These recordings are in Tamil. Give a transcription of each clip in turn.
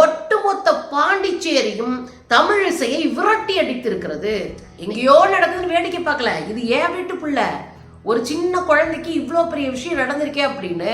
ஒட்டுமொத்த பாண்டிச்சேரியும் தமிழிசையை விரட்டி அடித்திருக்கிறது. எங்கேயோ நடக்குதுன்னு வேடிக்கை பார்க்கல. இது ஏன் வீட்டு பிள்ளை ஒரு சின்ன குழந்தைக்கு இவ்வளோ பெரிய விஷயம் நடந்திருக்கே அப்படின்னு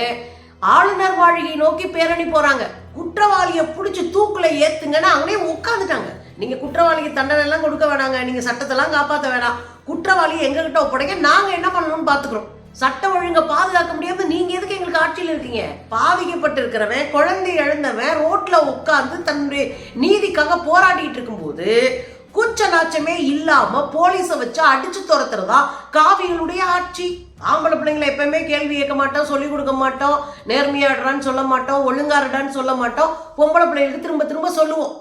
ஆளுநர் மாளிகை நோக்கி பேரணி போறாங்க. குற்றவாளியை பிடிச்சி தூக்குல ஏத்துங்கன்னா அங்கேயே உட்காந்துட்டாங்க நீங்க குற்றவாளிக்கு தண்டனை எல்லாம் கொடுக்க வேணாங்க. நீங்க சட்டத்தெல்லாம் காப்பாற்ற வேணாம். குற்றவாளியை எங்ககிட்ட ஒப்படைங்க. நாங்க என்ன பண்ணணும்னு பாத்துக்கிறோம் சட்டம் ஒழுங்கை பாதுகாக்க முடியாம நீங்க எதுக்கு எங்களுக்கு ஆட்சியில் இருக்கீங்க? பாதிக்கப்பட்டிருக்கிறவன் குழந்தை இழந்தவன் ரோட்ல உட்கார்ந்து தன்னுடைய நீதிக்காக போராடிட்டு இருக்கும்போது கூச்ச நாச்சமே இல்லாம போலீஸ வச்சு அடிச்சு துரத்துறதா காவிகளுடைய ஆட்சி. ஆம்பளை பிள்ளைங்களை எப்பவுமே கேள்வி கேட்க மாட்டோம் சொல்லிக் கொடுக்க மாட்டோம் நேர்மையாடுறான்னு சொல்ல மாட்டோம் ஒழுங்காடுறான்னு சொல்ல மாட்டோம் பொம்பளை பிள்ளைகளுக்கு திரும்ப திரும்ப சொல்லுவோம்.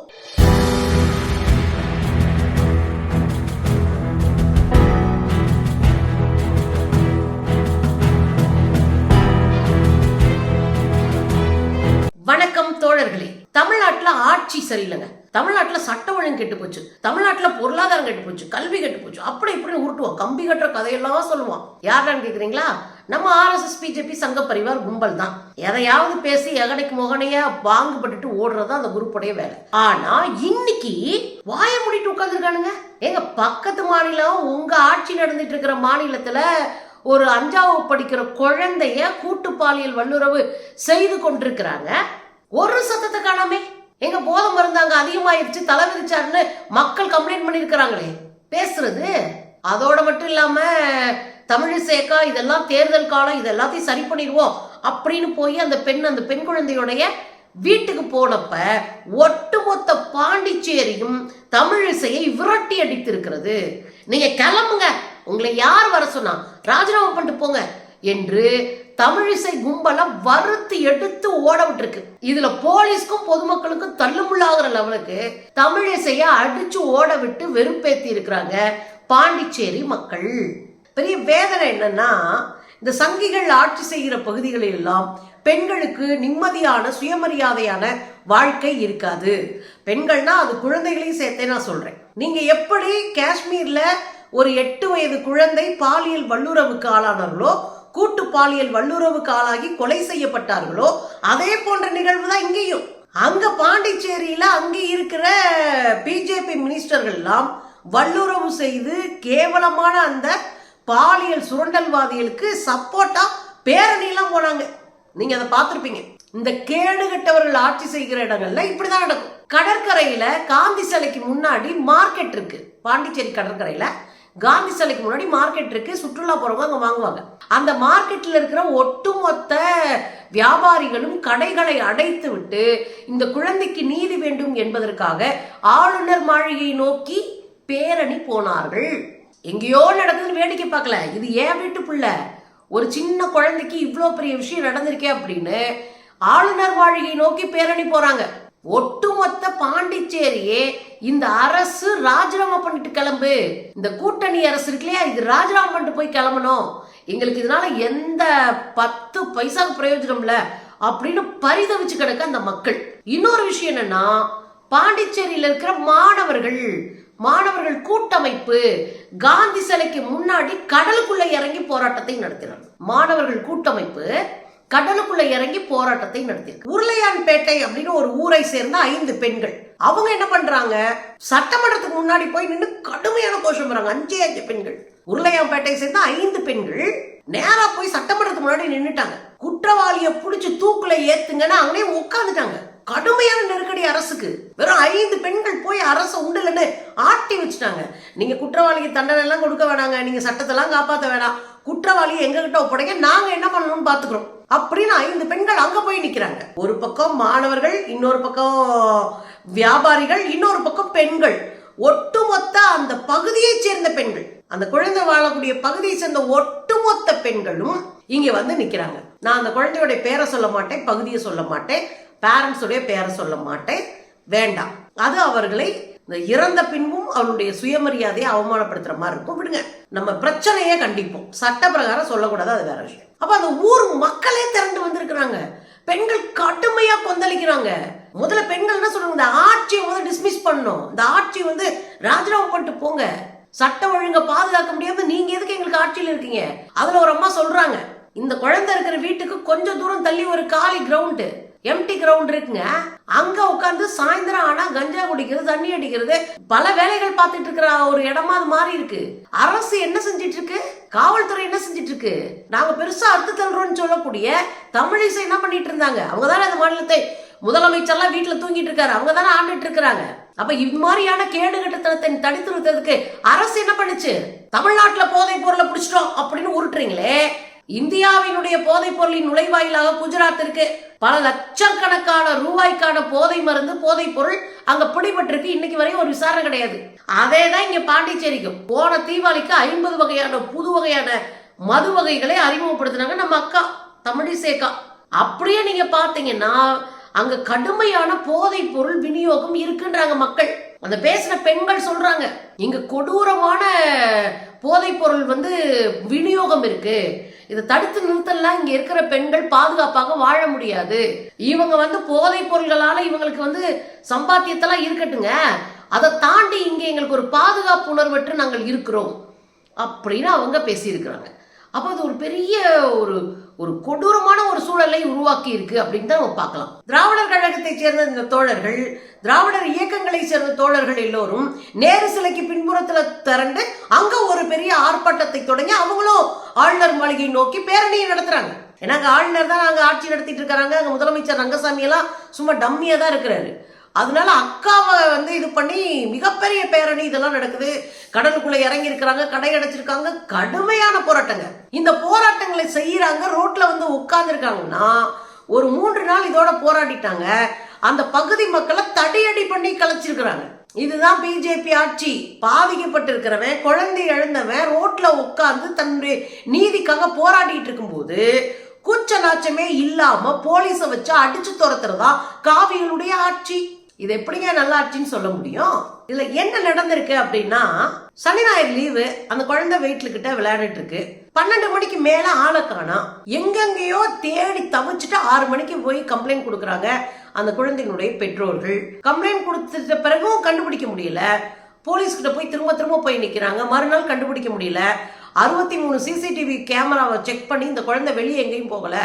சரியில்லைங்க. தமிழ்நாட்டில் சட்ட ஒழுங்கு கெட்டு போச்சு. தமிழ்நாட்டில் பொருளாதாரம் கெட்டு போச்சு. கல்வி கெட்டு போச்சு. அப்படி இப்படின்னு உருட்டுவோம். கம்பி கட்டுற கதையெல்லாம் சொல்லுவான் யாருன்னு கேட்குறீங்களா நம்ம ஆர்எஸ்எஸ் பிஜேபி சங்க பரிவார் கும்பல் தான். எதையாவது பேசி எகனைக்கு முகனையா வாங்குபட்டுட்டு ஓடுறது அந்த குரூப்புடைய வேலை. ஆனா இன்னைக்கு வாய மூடிட்டு உட்காந்துருக்கானுங்க எங்க பக்கத்து மாநிலம் உங்க ஆட்சி நடந்துட்டு இருக்கிற மாநிலத்துல ஒரு அஞ்சாவது படிக்கிற குழந்தைய கூட்டு பாலியல் வல்லுறவு செய்து கொண்டிருக்கிறாங்க. ஒரு சத்தத்தை காணாமே. எங்க போதை மருந்தாங்க அதிகமாயிருச்சு தலை விரிச்சாருன்னு மக்கள் கம்ப்ளைண்ட் பண்ணியிருக்கிறாங்களே. பேசுறது அதோட மட்டும் இல்லாம தமிழிசேக்கா இதெல்லாம் தேர்தல் காலம் இதெல்லாத்தையும் சரி பண்ணிடுவோம் அப்படின்னு போய் அந்த பெண் அந்த பெண் குழந்தையுடைய வீட்டுக்கு போனப்ப ஒட்டுமொத்த பாண்டிச்சேரியும் தமிழிசையை விரட்டி அடித்திருக்கிறது. நீங்க கிளம்புங்க. உங்களை யார் வர சொன்னா ராஜினாமா பண்ணிட்டு போங்க என்று தமிழிசை கும்பலை வறுத்து எடுத்து ஓட விட்டுருக்கு இதுல போலீஸ்க்கும் பொதுமக்களுக்கும் தள்ளுமுள்ளாகிற லெவலுக்கு தமிழிசைய அடிச்சு ஓட விட்டு வெறுப்பேத்தி இருக்கிறாங்க பாண்டிச்சேரி மக்கள். பெரிய வேதனை என்னன்னா இந்த சங்கிகள் ஆட்சி செய்கிற பகுதிகளில் எல்லாம் பெண்களுக்கு நிம்மதியான சுயமரியாதையான வாழ்க்கை இருக்காது. பெண்கள்னா அது குழந்தைகளையும் சேர்த்தே நான் சொல்றேன். நீங்க எப்படி காஷ்மீர்ல ஒரு எட்டு வயது குழந்தை பாலியல் வல்லுறவுக்கு ஆளானார்களோ கூட்டு பாலியல் வல்லுறவுக்கு ஆளாகி கொலை செய்யப்பட்டார்களோ அதே போன்ற நிகழ்வு தான் இங்கேயும். அங்க பாண்டிச்சேரியில அங்கே இருக்கிற பிஜேபி மினிஸ்டர்கள் எல்லாம் வல்லுறவு செய்து கேவலமான அந்த பாலியல் சுரண்டல்வாதிகளுக்கு சப்போர்ட்டா பேரணியெல்லாம் போனாங்க. நீங்க அதை பார்த்துருப்பீங்க. இந்த கேடு கட்டவர்கள் ஆட்சி செய்கிற இடங்கள்ல இப்படிதான் நடக்கும். கடற்கரையில காந்தி சிலைக்கு முன்னாடி மார்க்கெட் இருக்கு. பாண்டிச்சேரி கடற்கரையில காந்தி சிலைக்கு முன்னாடி மார்க்கெட் இருக்கு சுற்றுலா போறவங்க அங்க வாங்குவாங்க. அந்த மார்க்கெட்ல இருக்கிற ஒட்டுமொத்த வியாபாரிகளும் கடைகளை அடைத்து விட்டு இந்த குழந்தைக்கு நீதி வேண்டும் என்பதற்காக ஆளுநர் மாளிகையை நோக்கி பேரணி போனார்கள். எங்கேயோ நடக்குதுன்னு வேடிக்கை பார்க்கல. இது ஏன் வீட்டு பிள்ளை? ஒரு சின்ன குழந்தைக்கு இவ்வளோ பெரிய விஷயம் நடந்திருக்கே அப்படின்னு ஆளுநர் மாளிகையை நோக்கி பேரணி போறாங்க. ஒட்டுமொத்த பாண்டிச்சேரியே இந்த அரசு ராஜினாமா பண்ணிட்டு கிளம்பு. இந்த கூட்டணி அரசு இருக்கு இல்லையா? இது ராஜினாமா பண்ணிட்டு போய் கிளம்பணும். எங்களுக்கு இதனால எந்த பத்து பைசாக்கு பிரயோஜனம் இல்ல அப்படின்னு பரிதவிச்சு கிடக்க அந்த மக்கள். இன்னொரு விஷயம் என்னன்னா பாண்டிச்சேரியில இருக்கிற மாணவர்கள் மாணவர்கள் கூட்டமைப்பு காந்தி சிலைக்கு முன்னாடி கடலுக்குள்ள இறங்கி போராட்டத்தை நடத்தினார் மாணவர்கள் கூட்டமைப்பு கடலுக்குள்ள இறங்கி போராட்டத்தை நடத்தியிருக்கு. உருளையான்பேட்டை அப்படின்னு ஒரு ஊரை சேர்ந்த ஐந்து பெண்கள். அவங்க என்ன பண்றாங்க? சட்டமன்றத்துக்கு முன்னாடி போய் நின்று கடுமையான கோஷம் பண்றாங்க. அஞ்சே அஞ்சு பெண்கள். உருளையான்பேட்டை சேர்ந்த ஐந்து பெண்கள் நேரா போய் சட்டமன்றத்துக்கு முன்னாடி நின்றுட்டாங்க குற்றவாளியை பிடிச்சி தூக்குல ஏத்துங்கன்னா அவனே உட்காந்துட்டாங்க கடுமையான நெருக்கடி அரசுக்கு. வெறும் ஐந்து பெண்கள் போய் அரசு உண்டுலன்னு ஆட்டி வச்சுட்டாங்க. நீங்க குற்றவாளிக்கு தண்டனை எல்லாம் கொடுக்க வேணாங்க. நீங்க சட்டத்தெல்லாம் காப்பாற்ற வேணாம். குற்றவாளியை எங்ககிட்ட ஒப்படைக்க ஒப்படைங்க நாங்க என்ன பண்ணணும்னு பாத்துக்கிறோம். அப்படின்னு ஐந்து பெண்கள் அங்க போய் நிக்கிறாங்க. ஒரு பக்கம் மாணவர்கள் இன்னொரு பக்கம் வியாபாரிகள் இன்னொரு பக்கம் பெண்கள். ஒட்டுமொத்த அந்த பகுதியை சேர்ந்த பெண்கள். அந்த குழந்தை வாழக்கூடிய பகுதியை சேர்ந்த ஒட்டுமொத்த பெண்களும் இங்க வந்து நிக்கிறாங்க. நான் அந்த குழந்தையோட பேரை சொல்ல மாட்டேன் பகுதியை சொல்ல மாட்டேன் பேரண்ட்ஸுடைய பேரை சொல்ல மாட்டேன் வேண்டாம். அது அவர்களை இறந்த பின்பும் அவனுடைய சுயமரியாதையை அவமானப்படுத்துற மாதிரி இருக்கும். விடுங்க. நம்ம பிரச்சனையே கண்டிப்போம். சட்ட பிரகாரம் சொல்லக்கூடாது அது வேற விஷயம். அப்ப அந்த ஊர் மக்களே திரண்டு வந்திருக்கிறாங்க. பெண்கள் கடுமையா கொந்தளிக்கிறாங்க. முதல்ல பெண்கள் என்ன சொல்றாங்க? இந்த ஆட்சியை வந்து டிஸ்மிஸ் பண்ணும் இந்த ஆட்சி வந்து ராஜினாமா பண்ணிட்டு போங்க. சட்ட ஒழுங்கை பாதுகாக்க முடியாது நீங்க எதுக்கு எங்களுக்கு ஆட்சியில் இருக்கீங்க? அதுல ஒரு அம்மா சொல்றாங்க. இந்த குழந்தை இருக்கிற வீட்டுக்கு கொஞ்சம் தூரம் தள்ளி ஒரு காலி கிரவுண்டு எம்டி கிரவுண்ட் இருக்குங்க. அங்க உட்காந்து சாயந்தரம் ஆனா கஞ்சா குடிக்கிறது தண்ணி அடிக்கிறது பல வேலைகள் பார்த்துட்டு இருக்கிற ஒரு இடமா அது மாறி இருக்கு. அரசு என்ன செஞ்சிட்டு இருக்கு காவல்துறை என்ன செஞ்சிட்டு இருக்கு நாங்க பெருசா அறுத்து தள்ளுறோம்னு சொல்லக்கூடிய தமிழிசை என்ன பண்ணிட்டு இருந்தாங்க? அவங்க தானே அந்த மாநிலத்தை முதலமைச்சர்லாம் வீட்டுல தூங்கிட்டு இருக்காரு. அவங்க தானே ஆண்டுட்டு இருக்கிறாங்க. அப்ப இது மாதிரியான கேடு கட்டத்தனத்தை தடுத்து நிறுத்ததுக்கு அரசு என்ன பண்ணுச்சு? தமிழ்நாட்டுல போதை பொருளை பிடிச்சிட்டோம் அப்படின்னு உருட்டுறீங்களே. இந்தியாவினுடைய போதைப் பொருளின் நுழைவாயிலாக குஜராத் இருக்கு பல லட்சக்கணக்கான ரூபாய்க்கான போதை மருந்து போதைப் பொருள் அங்க பிடிபட்டிருக்கு. இன்னைக்கு வரையும் ஒரு விசாரணை கிடையாது. அதே தான் இங்க பாண்டிச்சேரிக்கும். போன தீபாவளிக்கு ஐம்பது வகையான புது வகையான மது வகைகளை அறிமுகப்படுத்தினாங்க நம்ம அக்கா தமிழிசேக்கா அப்படியே நீங்க பாத்தீங்கன்னா அங்க கடுமையான போதைப் பொருள் விநியோகம் இருக்குன்றாங்க மக்கள். அந்த பேசின பெண்கள் சொல்றாங்க இங்க கொடூரமான போதைப் பொருள் வந்து விநியோகம் இருக்கு. இதை தடுத்து நிறுத்தலாம். இங்க இருக்கிற பெண்கள் பாதுகாப்பாக வாழ முடியாது. இவங்க வந்து போதைப் பொருள்களால இவங்களுக்கு வந்து சம்பாத்தியத்தெல்லாம் இருக்கட்டுங்க. அதை தாண்டி இங்க எங்களுக்கு ஒரு பாதுகாப்பு உணர்வற்று நாங்கள் இருக்கிறோம். அப்படின்னு அவங்க பேசியிருக்கிறாங்க. அப்போ அது ஒரு பெரிய ஒரு ஒரு கொடூரமான ஒரு சூழலை உருவாக்கி இருக்கு அப்படின்னு தான் நம்ம பார்க்கலாம். திராவிடர் கழகத்தை சேர்ந்த இந்த தோழர்கள் திராவிடர் இயக்கங்களை சேர்ந்த தோழர்கள் எல்லோரும் நேரு சிலைக்கு பின்புறத்துல திரண்டு அங்க ஒரு பெரிய ஆர்ப்பாட்டத்தை தொடங்கி அவங்களும் ஆளுநர் மாளிகையை நோக்கி பேரணியை நடத்துறாங்க. ஏன்னா அங்க ஆளுநர் தான் அங்க ஆட்சி நடத்திட்டு இருக்காங்க அங்க முதலமைச்சர் ரங்கசாமி எல்லாம் சும்மா டம்மியா தான் இருக்கிறாரு. அதனால அக்காவை வந்து இது பண்ணி மிகப்பெரிய பேரணி இதெல்லாம் நடக்குது. கடலுக்குள்ள இறங்கி இருக்கிறாங்க கடை அடைச்சிருக்காங்க. கடுமையான போராட்டங்க. இந்த போராட்டங்களை செய்யறாங்க ரோட்ல வந்து உட்கார்ந்துருக்காங்கன்னா ஒரு மூன்று நாள் இதோட போராடிட்டாங்க. அந்த பகுதி மக்களை தடியடி பண்ணி கலைச்சிருக்கிறாங்க. இதுதான் பிஜேபி ஆட்சி. பாதிக்கப்பட்டிருக்கிறவன் குழந்தை எழுந்தவன் ரோட்ல உட்கார்ந்து தன்னுடைய நீதிக்காக போராடிட்டு இருக்கும்போது கூச்ச நாச்சமே இல்லாம போலீஸை வச்சு அடிச்சு துரத்துறதா காவியனுடைய ஆட்சி. இது எப்படிங்க நல்லாச்சுன்னு சொல்ல முடியும்? இதுல என்ன நடந்திருக்கு அப்படின்னா சனி ஞாயிறு லீவு அந்த குழந்தை வெயிட்ல கிட்ட விளையாடிட்டு இருக்கு பன்னெண்டு மணிக்கு மேல ஆளை காணோம் எங்கெங்கேயோ தேடி தவிச்சிட்டு ஆறு மணிக்கு போய் கம்ப்ளைண்ட் கொடுக்குறாங்க அந்த குழந்தையினுடைய பெற்றோர்கள். கம்ப்ளைண்ட் கொடுத்துட்ட பிறகும் கண்டுபிடிக்க முடியல. போலீஸ் கிட்ட போய் திரும்ப திரும்ப போய் நிக்கிறாங்க. மறுநாள் கண்டுபிடிக்க முடியல. அறுபத்தி மூணு சிசிடிவி கேமராவை செக் பண்ணி இந்த குழந்தை வெளியே எங்கேயும் போகல.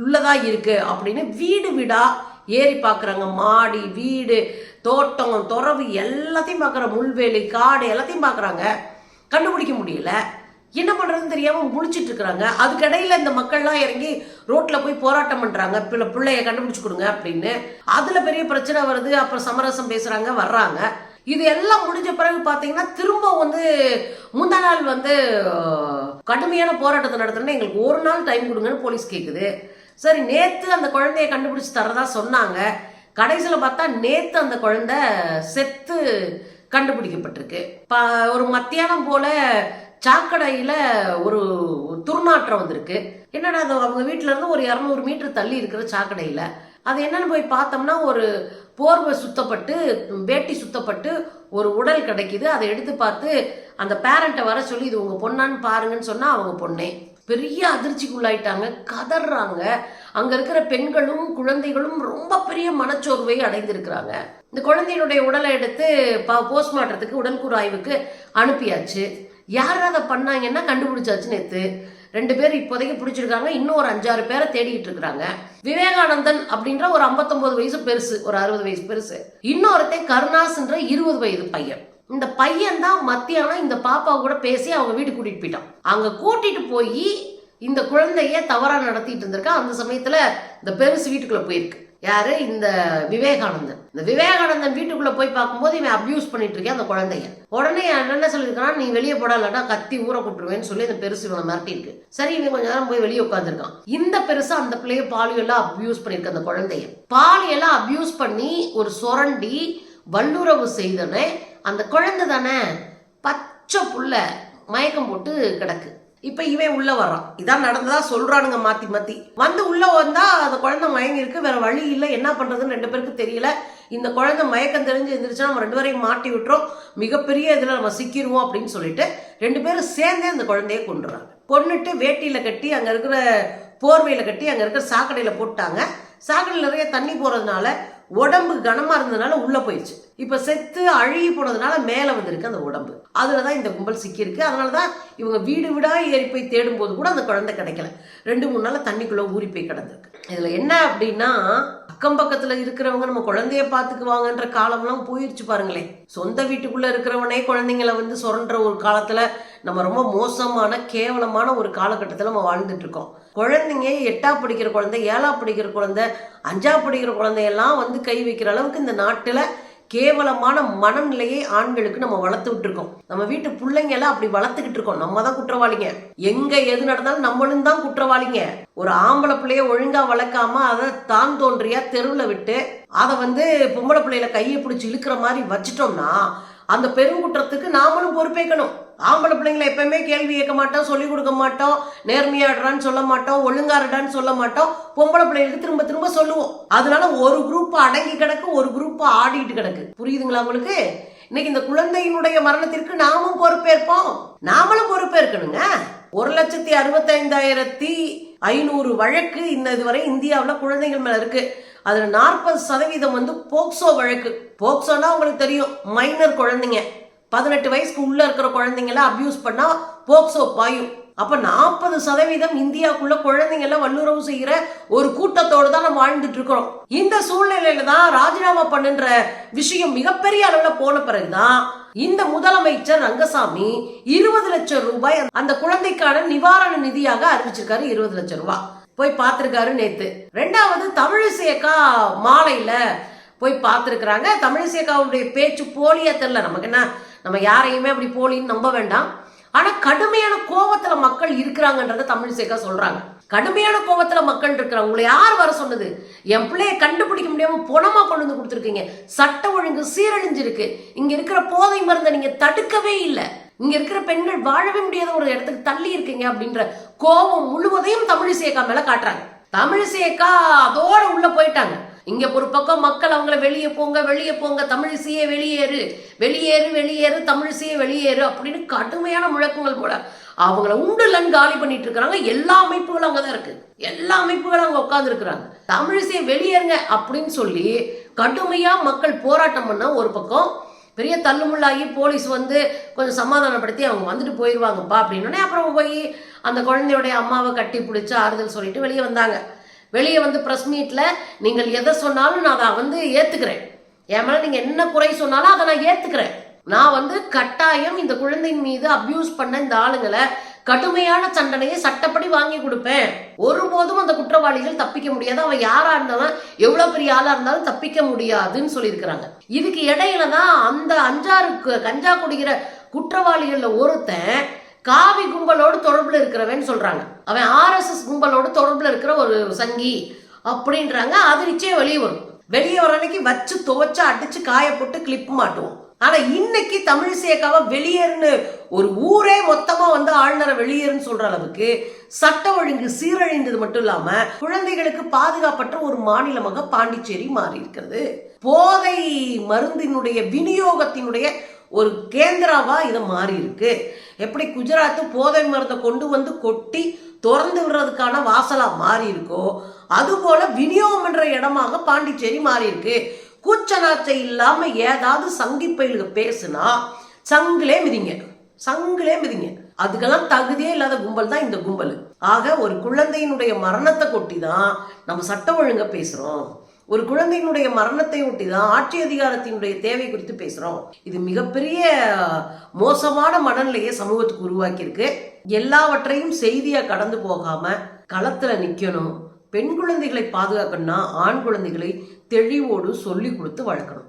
உள்ளதா இருக்கு அப்படின்னு வீடு வீடா ஏறி பார்க்குறாங்க. மாடி வீடு தோட்டம் துறவு எல்லாத்தையும் பார்க்குற முள்வேலி காடு எல்லாத்தையும் பார்க்குறாங்க. கண்டுபிடிக்க முடியல. என்ன பண்ணுறதுன்னு தெரியாமல் முழிச்சிட்டு இருக்கிறாங்க. அதுக்கடையில் இந்த மக்கள்லாம் இறங்கி ரோட்டில் போய் போராட்டம் பண்ணுறாங்க பிள்ளை பிள்ளைய கண்டுபிடிச்சு கொடுங்க அப்படின்னு. அதில் பெரிய பிரச்சனை வருது. அப்புறம் சமரசம் பேசுகிறாங்க வர்றாங்க. இது எல்லாம் முடிஞ்ச பிறகு பார்த்தீங்கன்னா திரும்ப வந்து முந்தா நாள் வந்து கடுமையான போராட்டத்தை நடத்துறேன்னா எங்களுக்கு ஒரு நாள் டைம் கொடுங்கன்னு போலீஸ் கேட்குது சரி நேற்று அந்த குழந்தைய கண்டுபிடிச்சி தரதா சொன்னாங்க. கடைசியில் பார்த்தா நேற்று அந்த குழந்தை செத்து கண்டுபிடிக்கப்பட்டிருக்கு. ப- ஒரு மத்தியானம் போல சாக்கடையில் ஒரு துர்நாற்றம் வந்திருக்கு. என்னடா அது அவங்க வீட்டிலேருந்து இருந்து ஒரு இரநூறு மீட்டர் தள்ளி இருக்கிற சாக்கடையில். அது என்னன்னு போய் பார்த்தோம்னா ஒரு போர்வை சுத்தப்பட்டு வேட்டி சுத்தப்பட்டு ஒரு உடல் கிடைக்குது. அதை எடுத்து பார்த்து அந்த பேரண்ட்டை வர சொல்லி இது உங்கள் பொண்ணான்னு பாருங்கன்னு சொன்னால் அவங்க பொண்ணே. பெரிய அதிர்ச்சிக்குள்ளாயிட்டாங்க கதறாங்க. அங்க இருக்கிற பெண்களும் குழந்தைகளும் ரொம்ப பெரிய மனச்சோர்வை அடைந்திருக்கிறாங்க. இந்த குழந்தையினுடைய உடலை எடுத்து போஸ்ட்மார்ட்டத்துக்கு உடல்கூறு ஆய்வுக்கு அனுப்பியாச்சு. யார் அதை பண்ணாங்கன்னா கண்டுபிடிச்சாச்சு நேத்து. ரெண்டு பேர் இப்போதைக்கு பிடிச்சிருக்காங்க இன்னும் ஒரு அஞ்சாறு பேரை தேடிட்டு இருக்கிறாங்க. விவேகானந்தன் அப்படின்ற ஒரு 59 வயசு பெருசு ஒரு அறுபது வயசு பெருசு. இன்னொருத்தன் கருணாஸ்ன்ற இருபது வயது பையன். இந்த பையன் தான் மத்தியானம் இந்த பாப்பா கூட பேசி அவங்க வீட்டுக்கு கூட்டிட்டு போயிட்டான். அங்க கூட்டிட்டு போய் இந்த குழந்தைய தவறா நடத்திட்டு இருந்திருக்கா. அந்த சமயத்துல இந்த பெருசு வீட்டுக்குள்ள போயிருக்கு. யாரு? இந்த விவேகானந்தன். இந்த விவேகானந்தன் வீட்டுக்குள்ள போய் பார்க்கும்போது இவன் அப்யூஸ் பண்ணிட்டு இருக்கேன் அந்த குழந்தைய. உடனே என்ன சொல்லியிருக்கான் நீ வெளியே போடலடா கத்தி ஊற கூட்டுருவேன்னு சொல்லி இந்த பெருசு இவனை மிரட்டிருக்கு சரி இவன் கொஞ்ச நேரம் போய் வெளியே உட்காந்துருக்கான் இந்த பெருசா அந்த பிள்ளைய பாலியெல்லாம் அப்யூஸ் பண்ணிருக்கு அந்த குழந்தைய. பாலியெல்லாம் அப்யூஸ் பண்ணி ஒரு சுரண்டி வல்லுறவு செய்தனே அந்த குழந்தை தானே பச்சை புள்ள மயக்கம் போட்டு கிடக்கு. இப்ப இவன் உள்ள வர்றான். இதான் நடந்ததா சொல்றானுங்க மாத்தி மாத்தி. வந்து உள்ள வந்தா அந்த குழந்தை மயங்கி இருக்கு வேற வழி இல்லை. என்ன பண்றதுன்னு ரெண்டு பேருக்கு தெரியல. இந்த குழந்தை மயக்கம் தெரிஞ்சு எழுந்திரிச்சா நம்ம ரெண்டு பேரையும் மாட்டி விட்டுறோம். மிகப்பெரிய இதுல நம்ம சிக்கிடுவோம் அப்படின்னு சொல்லிட்டு ரெண்டு பேரும் சேர்ந்தே அந்த குழந்தைய கொண்டுறாங்க கொன்னுட்டு வேட்டியில கட்டி அங்க இருக்கிற போர்வையில கட்டி அங்க இருக்கிற சாக்கடையில போட்டாங்க. சாக்கடையில் நிறைய தண்ணி போறதுனால உடம்பு கனமா இருந்ததுனால உள்ள போயிடுச்சு. இப்ப செத்து அழுகி போனதுனால மேல வந்திருக்கு அந்த உடம்பு. அதுலதான் இந்த கும்பல் சிக்கியிருக்கு. அதனாலதான் இவங்க வீடு வீடா ஏறி போய் தேடும் போது கூட அந்த குழந்தை கிடைக்கல. ரெண்டு மூணு நாள் தண்ணிக்குள்ள ஊறி போய் கிடந்திருக்கு. இதுல என்ன அப்படின்னா அக்கம் பக்கத்துல இருக்கிறவங்க நம்ம குழந்தைய பாத்துக்குவாங்கன்ற காலம்லாம் போயிருச்சு பாருங்களேன். சொந்த வீட்டுக்குள்ள இருக்கிறவனே குழந்தைங்களை வந்து சுரண்டுற ஒரு காலத்துல நம்ம ரொம்ப மோசமான கேவலமான ஒரு காலகட்டத்தில் நம்ம வாழ்ந்துட்டு இருக்கோம். குழந்தைங்க எட்டா படிக்கிற குழந்தை ஏழா படிக்கிற குழந்தை அஞ்சா படிக்கிற குழந்தையெல்லாம் வந்து கை வைக்கிற அளவுக்கு இந்த நாட்டில் கேவலமான மனநிலையை ஆண்களுக்கு நம்ம வளர்த்து விட்டுருக்கோம். நம்ம வீட்டு பிள்ளைங்க எல்லாம் அப்படி வளர்த்துக்கிட்டு இருக்கோம். நம்ம தான் குற்றவாளிங்க. எங்க எது நடந்தாலும் நம்மளும் தான் குற்றவாளிங்க. ஒரு ஆம்பளை பிள்ளைய ஒழுங்கா வளர்க்காம அதை தான் தோன்றியா தெருவில் விட்டு அதை வந்து பொம்பளை பிள்ளையில கையை பிடிச்சி இழுக்கிற மாதிரி வச்சிட்டோம்னா அந்த பெருங்குற்றத்துக்கு நாமளும் பொறுப்பேற்கணும். ஆம்பளை பிள்ளைங்களை எப்பயுமே கேள்வி கேட்க மாட்டோம் சொல்லிக் கொடுக்க மாட்டோம் நேர்மையாடுறான்னு சொல்ல மாட்டோம் ஒழுங்காடுறான்னு சொல்ல மாட்டோம். பொம்பளை பிள்ளைகளுக்கு திரும்ப திரும்ப சொல்லுவோம். அதனால ஒரு குரூப் அடங்கி கிடக்கு ஒரு குரூப் ஆடிட்டு கிடக்கு. புரியுதுங்களா உங்களுக்கு? இன்னைக்கு இந்த குழந்தையினுடைய மரணத்திற்கு நாமும் பொறுப்பேற்போம். நாமளும் பொறுப்பேற்கணுங்க. ஒரு லட்சத்தி அறுபத்தைந்தாயிரத்தி ஐநூறு வழக்கு இந்த இதுவரை இந்தியாவில் குழந்தைகள் மேல இருக்கு. அதுல நாற்பது சதவீதம் வந்து போக்சோ வழக்கு. போக்சோனா உங்களுக்கு தெரியும் மைனர் குழந்தைங்க. பதினெட்டு வயசுக்கு உள்ளே இருக்கிற குழந்தைங்கள அப்யூஸ் பண்ணால் போக்சோ பாயும் அப்போ நாற்பது சதவீதம் இந்தியாவுக்குள்ள குழந்தைங்கள வல்லுறவு செய்கிற ஒரு கூட்டத்தோடு தான் நம்ம வாழ்ந்துட்டு இருக்கிறோம். இந்த சூழ்நிலையில தான் ராஜினாமா பண்ணுன்ற விஷயம் மிகப்பெரிய அளவில் போன பிறகுதான் இந்த முதலமைச்சர் ரங்கசாமி இருபது லட்சம் ரூபாய் அந்த குழந்தைக்கான நிவாரண நிதியாக அறிவிச்சிருக்காரு இருபது லட்சம் ரூபாய் போய் பார்த்துருக்காரு நேத்து. ரெண்டாவது தமிழிசையக்கா மாலையில போய் பார்த்துருக்குறாங்க. தமிழிசைக்காவுடைய பேச்சு போலியா தெரியல. நமக்கு என்ன நம்ம யாரையுமே அப்படி போலின்னு நம்ப வேண்டாம். ஆனால் கடுமையான கோபத்தில் மக்கள் இருக்கிறாங்கன்றத தமிழிசைக்கா சொல்கிறாங்க கடுமையான கோபத்தில் மக்கள் இருக்கிறாங்க. உங்களை யார் வர சொன்னது? என் பிள்ளைய கண்டுபிடிக்க முடியாமல் பொணமாக கொண்டு வந்து கொடுத்துருக்கீங்க. சட்ட ஒழுங்கு சீரழிஞ்சிருக்கு. இங்கே இருக்கிற போதை மருந்தை நீங்கள் தடுக்கவே இல்லை. இங்கே இருக்கிற பெண்கள் வாழவே முடியாத ஒரு இடத்துக்கு தள்ளி இருக்கீங்க அப்படின்ற கோபம் முழுவதையும் தமிழிசையக்கா மேலே காட்டுறாங்க. தமிழிசையக்கா அதோட உள்ளே போயிட்டாங்க. இங்க ஒரு பக்கம் மக்கள் அவங்கள வெளியே போங்க வெளியே போங்க தமிழிசையே வெளியேறு வெளியேறு வெளியேறு தமிழிசையே வெளியேறு அப்படின்னு கடுமையான முழக்கங்கள் போல அவங்கள உண்டுலன்னு காலி பண்ணிட்டு இருக்கிறாங்க. எல்லா அமைப்புகளும் அங்கதான் இருக்கு. எல்லா அமைப்புகளும் அங்க உட்கார்ந்து இருக்கிறாங்க தமிழிசையை வெளியேறுங்க அப்படின்னு சொல்லி கடுமையா மக்கள் போராட்டம் பண்ண ஒரு பக்கம் பெரிய தள்ளுமுள்ளாகி போலீஸ் வந்து கொஞ்சம் சமாதானப்படுத்தி அவங்க வந்துட்டு போயிடுவாங்கப்பா அப்படின்னோடனே அப்புறம் போய் அந்த குழந்தையோடைய அம்மாவை கட்டி பிடிச்சி ஆறுதல் சொல்லிட்டு வெளியே வந்தாங்க. வெளியே வந்து ப்ரெஸ் மீட்டில் நீங்கள் எதை சொன்னாலும் நான் அதை வந்து ஏற்றுக்கிறேன் என் மேலே நீங்கள் என்ன குறை சொன்னாலும் அதை நான் ஏற்றுக்கிறேன் நான் வந்து கட்டாயம் இந்த குழந்தையின் மீது அப்யூஸ் பண்ண இந்த ஆளுங்களை கடுமையான தண்டனையை சட்டப்படி வாங்கி கொடுப்பேன். ஒருபோதும் அந்த குற்றவாளிகள் தப்பிக்க முடியாது. அவன் யாரா இருந்தாலும் எவ்வளவு பெரிய ஆளா இருந்தாலும் தப்பிக்க முடியாதுன்னு சொல்லியிருக்கிறாங்க. இதுக்கு இடையில தான் அந்த அஞ்சாறு கஞ்சா குடிக்கிற குற்றவாளிகள்ல ஒருத்தன் காவி கும்பலோடு தொடர்பில் இருக்கிறவன் சொல்றாங்க. அவன் ஆர்எஸ்எஸ் கும்பலோடு தொடர்பில் இருக்கிற ஒரு சங்கி அப்படின்றாங்க. அது நிச்சயம் வெளியே வரும். வெளியே வர அன்னைக்கு வச்சு துவைச்சு அடிச்சு காய போட்டு கிளிப் மாட்டுவோம். ஆனா இன்னைக்கு தமிழிசையக்காவை வெளியேறுன்னு ஒரு ஊரே மொத்தமா வந்து ஆளுநரை வெளியேறுன்னு சொல்ற அளவுக்கு சட்ட ஒழுங்கு சீரழிந்தது மட்டும் இல்லாம குழந்தைகளுக்கு பாதுகாப்பற்ற ஒரு மாநிலமாக பாண்டிச்சேரி மாறி இருக்கிறது போதை மருந்தினுடைய விநியோகத்தினுடைய ஒரு கேந்திராவாக இது மாறி இருக்கு. எப்படி குஜராத்து போதை மருந்தை கொண்டு வந்து கொட்டி திறந்து விடுறதுக்கான வாசலாக மாறி இருக்கோ அதுபோல் விநியோகம் என்ற இடமாக பாண்டிச்சேரி மாறி இருக்கு. கூச்சநாச்சை இல்லாமல் ஏதாவது சங்கி பேசுனா சங்கிலே மிதிங்க. சங்கிலே மிதிங்க. அதுக்கெல்லாம் தகுதியே இல்லாத கும்பல் தான் இந்த கும்பல். ஆக ஒரு குழந்தையினுடைய மரணத்தை கொட்டி தான் நம்ம சட்டம் ஒழுங்க பேசுறோம். ஒரு குழந்தையினுடைய மரணத்தை ஒட்டி தான் ஆட்சி அதிகாரத்தினுடைய தேவை குறித்து பேசுகிறோம் இது மிகப்பெரிய மோசமான மனநிலையை சமூகத்துக்கு உருவாக்கியிருக்கு. எல்லாவற்றையும் செய்தியாக கடந்து போகாமல் களத்தில் நிற்கணும் பெண் குழந்தைகளை பாதுகாக்கணும்னா ஆண் குழந்தைகளை தெளிவோடு சொல்லி கொடுத்து வளர்க்கணும்.